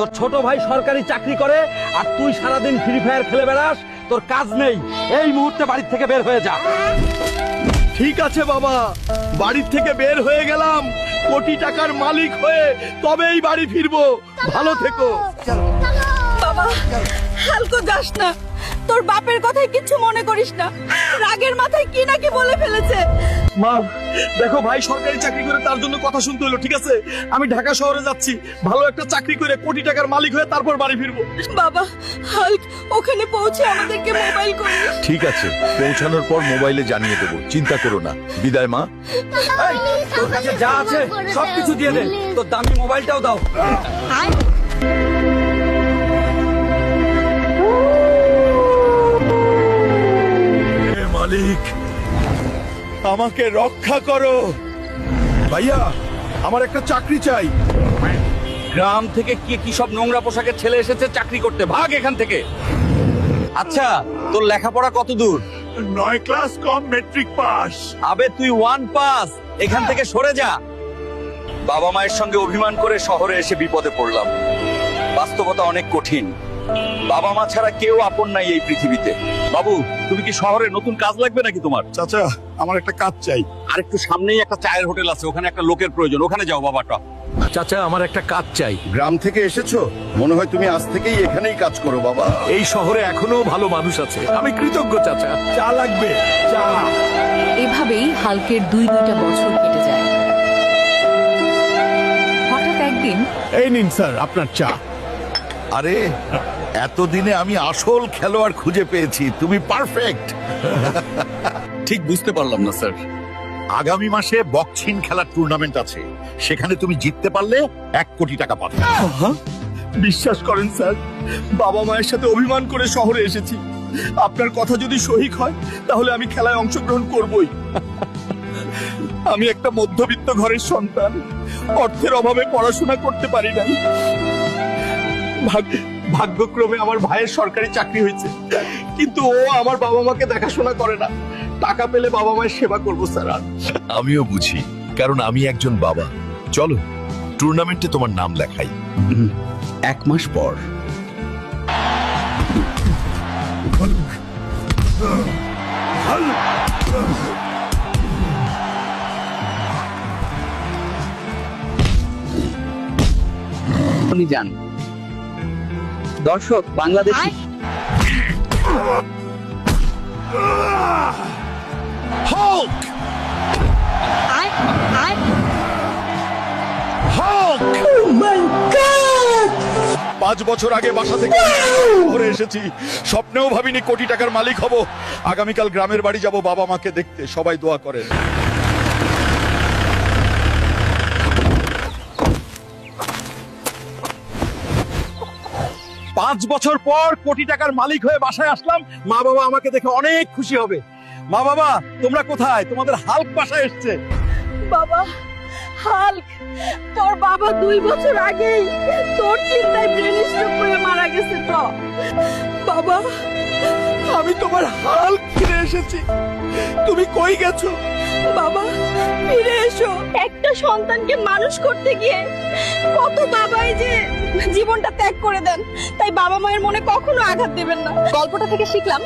তোর ছোট ভাই সরকারি চাকরি করে আর তুই সারাদিন ফ্রি ফায়ার খেলে বেড়াস তোর কাজ নেই। এই মুহূর্তে বাড়ির থেকে বের হয়ে যা। ঠিক আছে বাবা বাড়ির থেকে বের হয়ে গেলাম। কোটি টাকার মালিক হয়ে তবেই বাড়ি ফিরবো। ভালো থেকো। বাবা হালকো যাস না। তোর বাপের কথায় কিছু মনে করিস না। রাগের মাথায় কি না কি বলে ফেলেছে। মা দেখো ভাই সরকারি চাকরি করে তার জন্য কথা শুনতে হলো ঠিক আছে? আমি ঢাকা শহরে যাচ্ছি ভালো একটা চাকরি করে কোটি টাকার মালিক হয়ে তারপর বাড়ি ফিরবো। বাবা হাল্ক ওখানে পৌঁছে আমাদেরকে মোবাইল করিস ঠিক আছে পৌঁছানোর পর মোবাইলে জানিয়ে দেবো চিন্তা করো না। বিদায় মা। তোর কাছে যা আছে সবকিছু দিয়ে দে। তোর দামি মোবাইলটাও দাও। মালিক আমাকে রক্ষা করো। ভাইয়া আমার একটা চাকরি চাই। গ্রাম থেকে কি কি সব নোংরা পোশাকের ছেলে এসেছে চাকরি করতে? ভাগ এখান থেকে। আচ্ছা তোর লেখাপড়া কত দূর? নয় ক্লাস কম মেট্রিক পাস। আবে তুই ওয়ান পাস। এখান থেকে সরে যা। বাবা মায়ের সঙ্গে অভিমান করে শহরে এসে বিপদে পড়লাম। বাস্তবতা অনেক কঠিন। বাবা মা ছাড়া কেউ আপন নাই এই পৃথিবীতে। বাবু তুমি কি শহরে নতুন কাজ লাগবে নাকি তোমার? চাচা আমার একটা কাজ চাই। আর একটু সামনেই একটা চায়ের হোটেল আছে ওখানে একটা লোকের প্রয়োজন ওখানে যাও বাবাটা। চাচা আমার একটা কাজ চাই। গ্রাম থেকে এসেছ? মনে হয় তুমি আজ থেকেই এখানেই কাজ করো বাবা। এই শহরে এখনও ভালো মানুষ আছে। আমি কৃতজ্ঞ চাচা। চা লাগবে চা। এভাবেই হালকের দুই দুইটা বছর কেটে যায়। হঠাৎ একদিন এই নিন স্যার আপনার চা। আরে এতদিনে আমি আসল খেলোয়াড় খুঁজে পেয়েছি। তুমি পারফেক্ট ঠিক বুঝতে পারলাম না স্যার। আগামী মাসে বক্সিং খেলার টুর্নামেন্ট আছে। সেখানে তুমি জিততে পারলে এক কোটি টাকা পাবে। বিশ্বাস করেন স্যার বাবা মায়ের সাথে অভিমান করে শহরে এসেছি। আপনার কথা যদি সহিক হয় তাহলে আমি খেলায় অংশগ্রহণ করবই। আমি একটা মধ্যবিত্ত ঘরের সন্তান। অর্থের অভাবে পড়াশোনা করতে পারি নাই। ভাগ্য- ভাগ্যক্রমে আমার ভাইয়ের সরকারি চাকরি হয়েছে। কিন্তু ও আমার বাবা মাকে দেখাশোনা করে না। টাকা পেলে বাবা মায়ের সেবা করব স্যার। আর আমিও বুঝি কারণ আমি একজন বাবা। চলো টুর্নামেন্টে তোমার নাম লেখাই। এক মাস পর। উনি যান। দর্শক বাংলাদেশি। পাঁচ বছর আগে বাসা থেকে শহরে এসেছি। স্বপ্নেও ভাবিনি কোটি টাকার মালিক হব। আগামীকাল গ্রামের বাড়ি যাব বাবা মাকে দেখতে। সবাই দোয়া করেন। পাঁচ বছর পর কোটি টাকার মালিক হয়ে বাসায় আসলাম, মা বাবা আমাকে দেখে অনেক খুশি হবে। মা বাবা, তোমরা কোথায়? তোমাদের হাল্ক বাসায় এসছে। বাবা, হাল্ক, তোর বাবা দুই বছর আগেই তোর চিন্তায় ব্রেন স্ট্রোক করে মারা গেছে তো। বাবা, আমি তোমার হাল্ক ফিরে এসেছি। তুমি কই গেছো? বাবা, ফিরে এসো। একটা সন্তানকে মানুষ করতে গিয়ে কত বাবাই যে জীবনটা ত্যাগ করে দেন। তাই বাবা মায়ের মনে কখনো আঘাত দেবেন না। গল্পটা থেকে শিখলাম